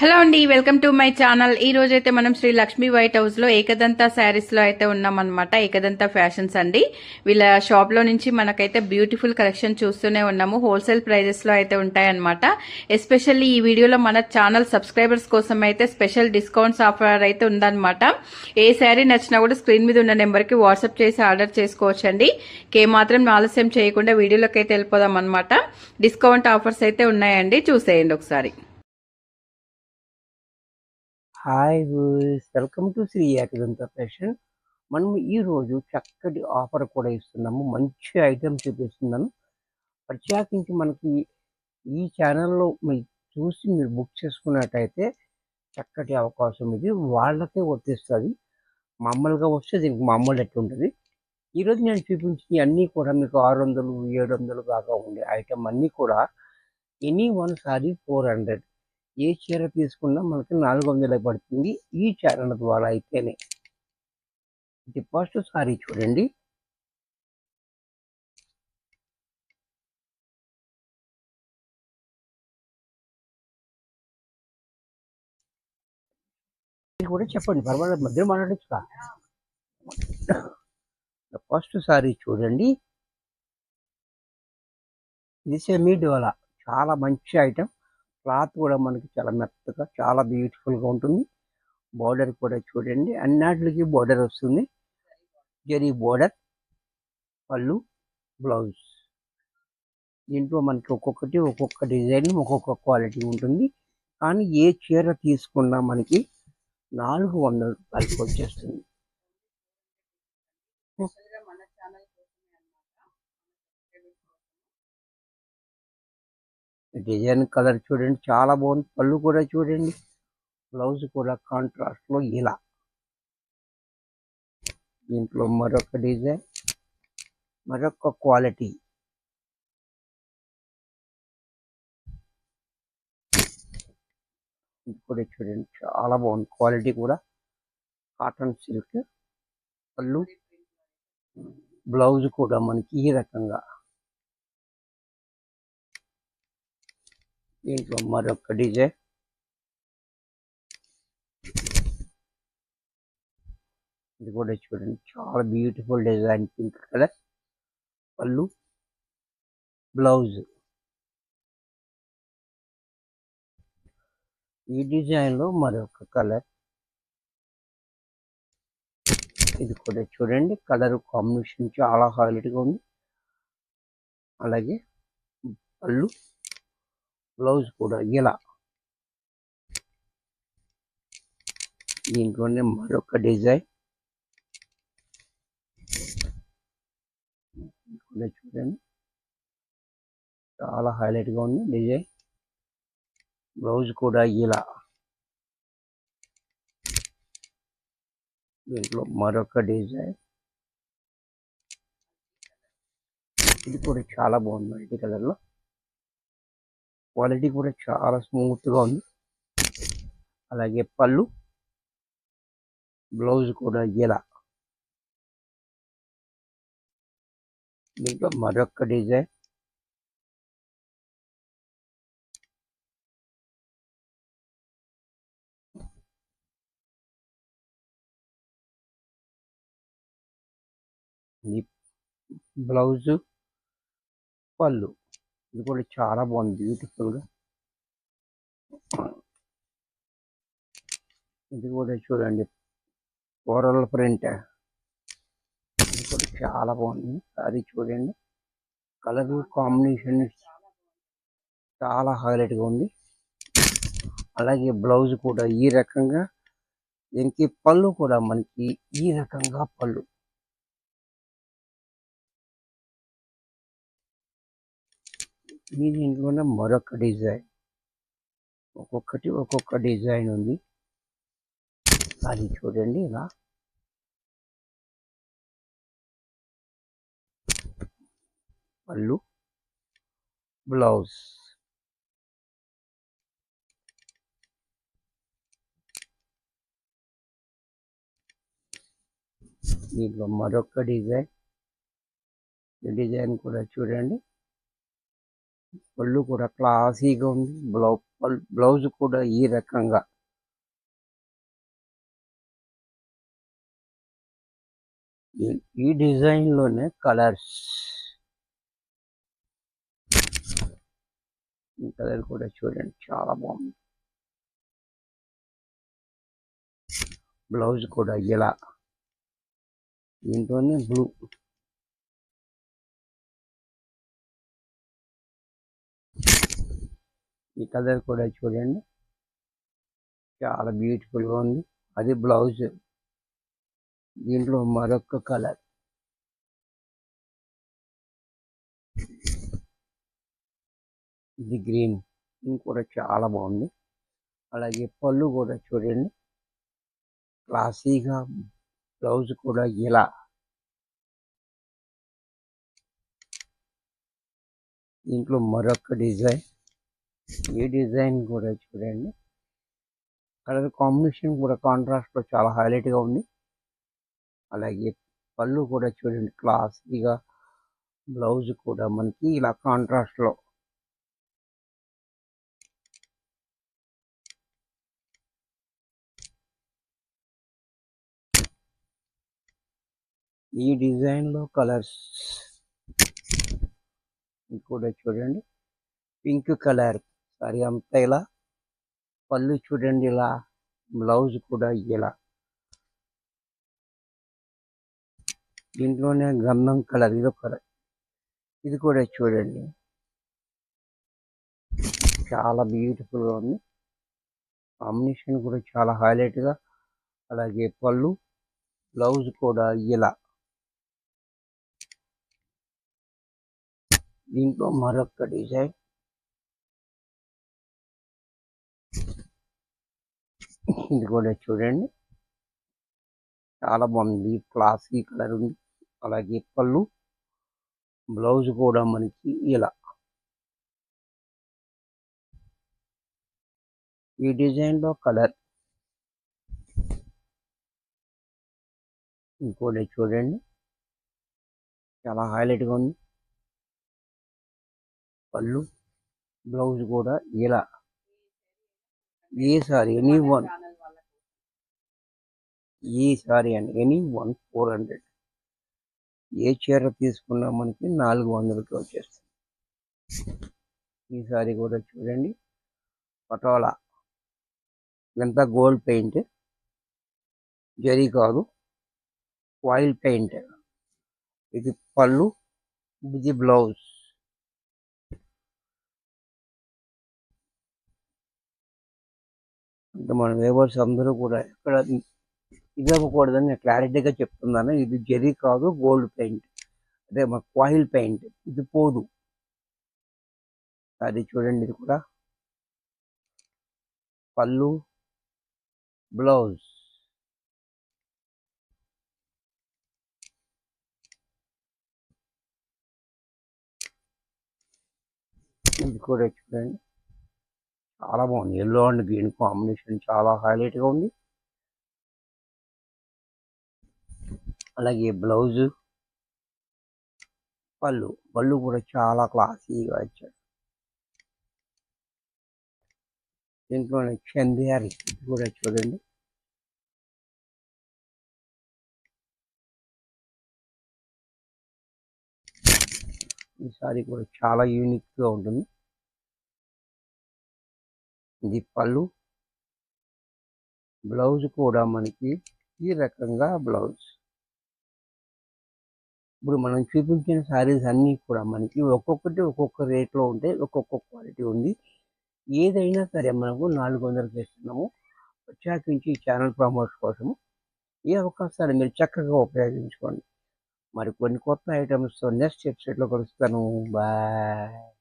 Hello అండి welcome to my channel. ఈ రోజు అయితే మనం శ్రీ లక్ష్మీ వైట్ హౌస్లో ఏకదంత శారీస్లో అయితే ఉన్నామన్నమాట. ఏకదంత ఫ్యాషన్స్ అండి. వీళ్ళ షాప్లో నుంచి మనకైతే బ్యూటిఫుల్ కలెక్షన్ చూస్తూనే ఉన్నాము. హోల్సేల్ ప్రైజెస్లో అయితే ఉంటాయన్నమాట. ఎస్పెషల్లీ ఈ వీడియోలో మన ఛానల్ సబ్స్క్రైబర్స్ కోసం అయితే స్పెషల్ డిస్కౌంట్స్ ఆఫర్ అయితే ఉందన్నమాట. ఏ శారీ నచ్చినా కూడా స్క్రీన్ మీద ఉన్న నెంబర్కి వాట్సాప్ చేసి ఆర్డర్ చేసుకోవచ్చండి. కే మాత్రం ఆలస్యం చేయకుండా వీడియోలోకి అయితే వెళ్ళిపోదాం అనమాట డిస్కౌంట్ ఆఫర్స్ అయితే ఉన్నాయండి. చూసేయండి ఒకసారి. Hi welcome to Shri Ekadanta fashion. మనం ఈరోజు చక్కటి ఆఫర్ కూడా ఇస్తున్నాము. మంచి ఐటెం చూపిస్తున్నాను. ప్రత్యేకించి మనకి ఈ ఛానల్లో మీరు చూసి మీరు బుక్ చేసుకున్నట్టయితే చక్కటి అవకాశం ఇది. వాళ్ళకే వర్తిస్తుంది. మామూలుగా వస్తే దీనికి మామూలు ఎట్లా ఉంటుంది. ఈరోజు నేను చూపించిన అన్నీ కూడా మీకు ఆరు వందలు ఏడు వందలు దాకా ఉండే ఐటమ్ అన్నీ కూడా any one sari four hundred. ఏ చీర తీసుకున్నా మనకి నాలుగు వందలే పడుతుంది. ఈ ఛానల్ ద్వారా అయితేనే. ఇది ఫస్ట్ సారీ చూడండి. కూడా చెప్పండి. పర్వాలేదు. మధ్య మాట్లాడచ్చు ఫస్ట్ సారీ చూడండి. ఇది సెమీ డోలా చాలా మంచి ఐటమ్ క్లాత్ కూడా మనకి చాలా మెత్తగా చాలా బ్యూటిఫుల్గా ఉంటుంది. బార్డర్ కూడా చూడండి. అన్నిటికి బార్డర్ వస్తుంది. జరీ బార్డర్ పళ్ళు బ్లౌజ్. దీంట్లో మనకి ఒక్కొక్కటి ఒక్కొక్క డిజైన్ ఒక్కొక్క క్వాలిటీ ఉంటుంది. కానీ ఏ చీర తీసుకున్నా మనకి నాలుగు వందల రూపాయలకి వచ్చేస్తుంది. డిజైన్ కలర్ చూడండి చాలా బాగుంది. పళ్ళు కూడా చూడండి. బ్లౌజ్ కూడా కాంట్రాస్ట్లో ఇలా. దీంట్లో మరొక డిజైన్ మరొక క్వాలిటీ ఇది కూడా చూడండి చాలా బాగుంది. క్వాలిటీ కూడా. కాటన్ సిల్క్ పళ్ళు. బ్లౌజ్ కూడా మనకి ఈ రకంగా. దీంట్లో మరొక డిజైన్ ఇది కూడా చూడండి చాలా బ్యూటిఫుల్ డిజైన్ పింక్ కలర్. పళ్ళు బ్లౌజ్ ఈ డిజైన్లో మరొక కలర్. ఇది కూడా చూడండి కలర్ కాంబినేషన్ చాలా హైలైట్గా ఉంది. అలాగే పళ్ళు. బ్లౌజ్ కూడా ఇలా. దీంట్లోనే మరొక డిజైన్. చూడండి. చాలా హైలైట్గా ఉంది డిజైన్. బ్లౌజ్ కూడా ఇలా. దీంట్లో మరొక డిజైన్. ఇది కూడా చాలా బాగుంది. మల్టీ కలర్లో క్వాలిటీ కూడా చాలా స్మూత్గా ఉంది. అలాగే పళ్ళు బ్లౌజ్ కూడా ఇలా. దీంట్లో మరొక డిజైన్. ఈ బ్లౌజ్ పళ్ళు. ఇది కూడా చాలా బాగుంది బ్యూటిఫుల్గా. ఇది కూడా చూడండి ఓరల్ ప్రింట్ ఇది కూడా చాలా బాగుంది అది చూడండి. కలర్ కాంబినేషన్ చాలా హైలైట్గా ఉంది. అలాగే బ్లౌజ్ కూడా ఈ రకంగా దీనికి పళ్ళు కూడా మనకి ఈ రకంగా పళ్ళు. ఈ దీంట్లోనే మరొక డిజైన్. ఒక్కొక్కటి ఒక్కొక్క డిజైన్ ఉంది. అది చూడండి ఇలా. పళ్ళు. బ్లౌజ్. దీంట్లో మరొక డిజైన్. ఈ డిజైన్ కూడా చూడండి. పళ్ళు కూడా క్లాసీగా ఉంది. బ్లౌజ్ బ్లౌజ్ కూడా ఈ రకంగా. ఈ- డిజైన్లోనే డిజైన్లోనే కలర్స్. ఈ కలర్ కూడా చూడండి చాలా బాగుంది. బ్లౌజ్ కూడా ఇలా. దీంట్లోనే బ్లూ. ఈ కలర్ కూడా చూడండి. చాలా బ్యూటిఫుల్గా ఉంది. అది బ్లౌజ్. దీంట్లో మరొక కలర్. ఇది గ్రీన్. ఇది కూడా చాలా బాగుంది. అలాగే పళ్ళు కూడా చూడండి. క్లాసీగా బ్లౌజ్ కూడా ఇలా. దీంట్లో మరొక డిజైన్. ఈ డిజైన్ కూడా చూడండి. కలర్ కాంబినేషన్ కూడా కాంట్రాస్ట్లో చాలా హైలైట్గా ఉంది. అలాగే పళ్ళు కూడా చూడండి క్లాసీగా బ్లౌజ్ కూడా మనకి ఇలా కాంట్రాస్ట్లో ఈ డిజైన్లో కలర్స్ ఇది కూడా చూడండి. పింక్ కలర్ సారీ అంతా ఇలా పళ్ళు చూడండి ఇలా బ్లౌజ్ కూడా ఇలా. దీంట్లోనే గంధం కలర్ ఇది ఒక ఇది కూడా చూడండి. చాలా బ్యూటిఫుల్గా ఉంది. కాంబినేషన్ కూడా చాలా హైలైట్గా అలాగే పళ్ళు బ్లౌజ్ కూడా ఇలా. దీంట్లో మరొక డిజైన్. ఇది కూడా చూడండి. చాలా బాగుంది. క్లాసీ కలర్ ఉంది. అలాగే పళ్ళు బ్లౌజ్ కూడా మనకి ఇలా. ఈ డిజైన్లో కలర్ ఇంకోటి చూడండి. చాలా హైలైట్గా ఉంది. పళ్ళు బ్లౌజ్ కూడా ఇలా. ఏ సారీ? Any one. ఈ సారీ అండి. Any one four hundred. ఏ చీర తీసుకున్నా మనకి నాలుగు వందలకి వచ్చేస్తుంది ఈ సారీ కూడా చూడండి. పటోలా. ఇదంతా గోల్డ్ పెయింట్? జరీ కాదు. ఆయిల్ పెయింట్ ఇది పళ్ళు ఇది బ్లౌజ్. అంటే మన వేవర్స్ అందరూ కూడా ఇక్కడ ఇది ఇవ్వకూడదని నేను క్లారిటీగా చెప్తున్నాను. ఇది జరీ కాదు గోల్డ్ పెయింట్. అదే మా ఆయిల్ పెయింట్. ఇది పోదు. అది చూడండి ఇది కూడా. పళ్ళు బ్లౌజ్. ఇది కూడా చూడండి. చాలా బాగుంది. ఎల్లో అండ్ గ్రీన్ కాంబినేషన్ చాలా హైలైట్గా ఉంది. అలాగే బ్లౌజ్. పళ్ళు. పళ్ళు కూడా చాలా క్లాసీగా ఇచ్చాడు. దీంట్లోనే చందేరి కూడా చూడండి. ఈ సారీ కూడా చాలా యూనిక్గా ఉంటుంది. ఇది పళ్ళు. బ్లౌజ్ కూడా మనకి ఈ రకంగా బ్లౌజ్. ఇప్పుడు మనం చూపించిన శారీస్ అన్నీ కూడా మనకి ఒక్కొక్కటి ఒక్కొక్క రేట్లో ఉంటాయి ఒక్కొక్క క్వాలిటీ ఉంది. ఏదైనా సరే మనకు నాలుగు వందలకి ఇస్తున్నాము ప్రత్యేకించి నుంచి ఛానల్ ప్రమోషన్ కోసము ఈ అవకాశాలు మీరు చక్కగా ఉపయోగించుకోండి. మరి కొన్ని కొత్త ఐటమ్స్తో నెక్స్ట్ ఎపిసోడ్లో కలుస్తాను. బాయ్.